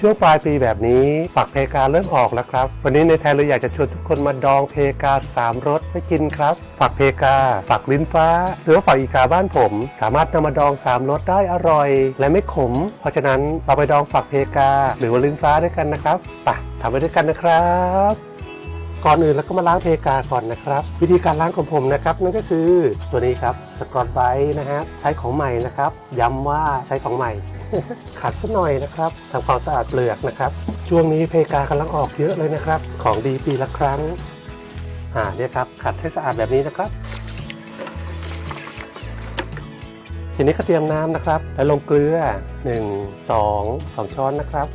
ช่วงปลายปีแบบนี้ฝักเพกาเริ่มออกแล้วครับ วันนี้ในแทนเลยอยากจะชวนทุกคนมาดองเพกาสามรสไว้กินครับ ฝักเพกา ฝักลิ้นฟ้า หรือว่าฝักอีกาบ้านผม สามารถนำมาดองสามรสได้อร่อย และไม่ขม เพราะฉะนั้นเราไปดองฝักเพกา หรือว่าลิ้นฟ้าด้วยกันนะครับไปทำไปด้วยกันนะครับก่อนอื่นเราก็มาล้างเพกาก่อนนะครับ วิธีการล้างของผมนะครับนั่นก็คือตัวนี้ครับสกอตไบรท์นะฮะใช้ของใหม่นะครับ ย้ำว่าใช้ของใหม่ ขัดสักหน่อยนะครับทำความสะอาดเปลือกนะครับ ช่วงนี้เพกากำลังออกเยอะเลยนะครับ ของดีปีละครั้งอ่าเนี่ยครับขัดให้สะอาดแบบนี้นะครับ ทีนี้ก็เตรียมน้ำนะครับ แล้วลงเกลือ 1 2 2 ช้อนนะครับ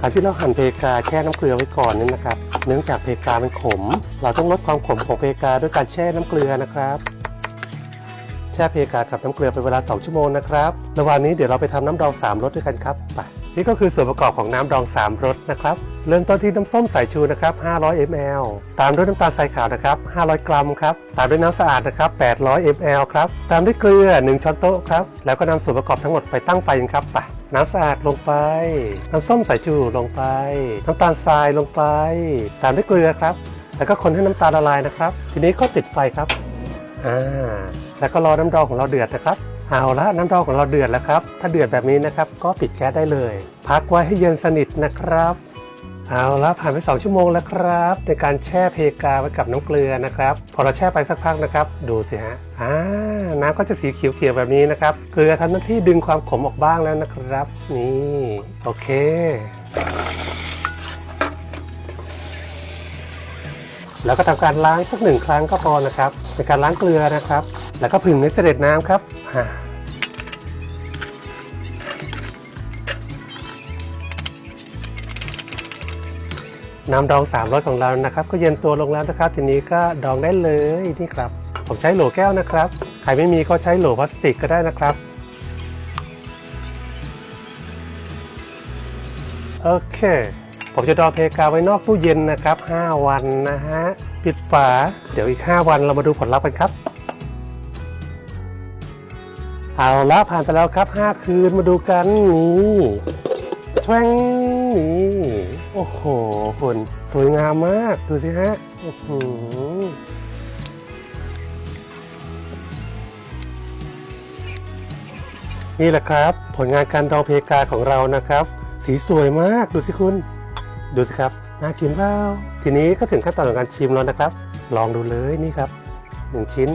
การที่เราหั่นเพกาแช่น้ำเกลือไว้ก่อนนี่นะครับ เนื่องจากเพกามันขม เราต้องลดความขมของเพกาด้วยการแช่น้ำเกลือนะครับ แช่เพกากับน้ำเกลือเป็นเวลา 2 ชั่วโมงนะครับ ระหว่างนี้เดี๋ยวเราไปทำน้ำดอง 3 รสด้วยกันครับไปนี่ก็คือส่วนประกอบของน้ำดอง 3 รสนะครับ เริ่มต้นที่น้ำส้มสายชูนะครับ 500 ml ตามด้วยน้ำตาลทรายขาวนะครับ 500 กรัมครับ ตามด้วยน้ำสะอาดนะครับ 800 ml ครับ ตามด้วยเกลือ 1 ช้อนโต๊ะครับ แล้วก็นำส่วนประกอบทั้งหมดไปตั้งไฟกันครับไปน้ำสะอาดลงไป น้ำส้มสายชูลงไป น้ำตาลทรายลงไป ตามด้วยเกลือครับ แล้วก็คนให้น้ำตาลละลายนะครับ ทีนี้ก็ติดไฟครับ อ่าแล้วก็รอน้ำดองของเราเดือดนะครับเอาละน้ำดองของเราเดือดแล้วครับ ถ้าเดือดแบบนี้นะครับ ก็ปิดแก๊สได้เลย พักไว้ให้เย็นสนิทนะครับ เอาละผ่านไป 2 ชั่วโมงแล้วครับ ในการแช่เพกาไว้กับน้ำเกลือนะครับ พอเราแช่ไปสักพักนะครับ ดูสิฮะอ่าน้ำก็จะสีเขียวๆแบบนี้นะครับ เกลือทำหน้าที่ดึงความขมออกบ้างแล้วนะครับ นี่โอเคแล้วก็ทำการล้างสักหนึ่งครั้งก็พอนะครับ ในการล้างเกลือนะครับ แล้วก็ผึ่งในเสด็จน้ำครับน้ำดอง3รสของเรานะครับ ก็เย็นตัวลงแล้วนะครับ ทีนี้ก็ดองได้เลยนี่ครับ ผมใช้โหลแก้วนะครับ ใครไม่มีก็ใช้โหลพลาสติกก็ได้นะครับ โอเค ผมจะดองเพกาไว้นอกตู้เย็นนะครับ 5 วันนะฮะ ปิดฝา เดี๋ยวอีก 5 วันเรามาดูผลลัพธ์กันครับ เอาละผ่านไปแล้วครับ 5 คืนมาดูกันนี่แชวงนี่โอ้โหคุณสวยงามมาก ดูสิฮะโอ้โหนี่แหละครับ ผลงานการดองเพกาของเรานะครับ สีสวยมาก ดูสิคุณ ดูสิครับน่ากินเปล่าทีนี้ก็ถึงขั้นตอนของการชิมแล้วนะครับ ลองดูเลยนี่ครับหนึ่งชิ้น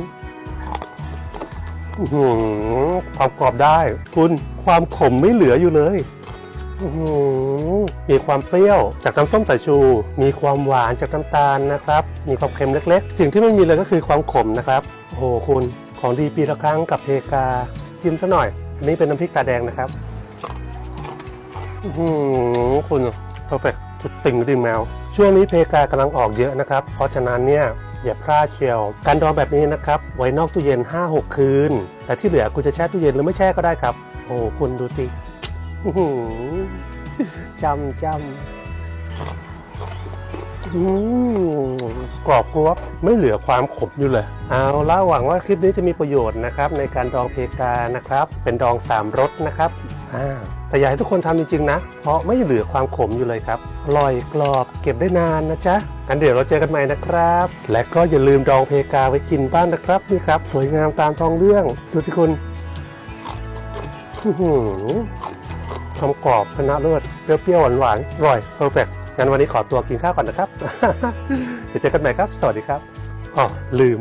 ความกรอบได้ คุณความขมไม่เหลืออยู่เลยมีความเปรี้ยวจากน้ำส้มสายชู มีความหวานจากน้ำตาลนะครับ มีความเค็มเล็ก ๆ สิ่งที่ไม่มีเลยก็คือความขมนะครับโอ้โหคุณของดีปีละครั้งกับเพกาชิมซะหน่อย อันนี้เป็นน้ำพริกตาแดงนะครับ อื้อหือคุณ Perfect ชุดติ่งดิมแมว ช่วงนี้เพกากำลังออกเยอะนะครับ เพราะฉะนั้นเนี่ยอย่าพลาดเชียว การดองแบบนี้นะครับ ไว้นอกตู้เย็น 5-6 คืน แต่ที่เหลือคุณจะแช่ตู้เย็นหรือไม่แช่ก็ได้ครับ โอ้คุณดูสิอื้อหือจำจำ กรอบกรอบไม่เหลือความขมอยู่เลย เอาละหวังว่าคลิปนี้จะมีประโยชน์นะครับในการดองเพกานะครับ เป็นดองสามรสนะครับอ่าแต่อยากให้ทุกคนทำจริงๆนะ เพราะไม่เหลือความขมอยู่เลยครับอร่อยกรอบเก็บได้นานนะจ๊ะงั้นเดี๋ยวเราเจอกันใหม่นะครับ และก็อย่าลืมดองเพกาไว้กินบ้างนะครับนี่ครับ สวยงามตามท้องเรื่องดูสิคุณอื้อหือมกรอบชนะเลิศเปรี้ยวๆหวานๆอร่อยเพอร์เฟก งั้นวันนี้ขอตัวกินข้าวก่อนนะครับ เดี๋ยวเจอกันใหม่ครับ สวัสดีครับอ๋อลืม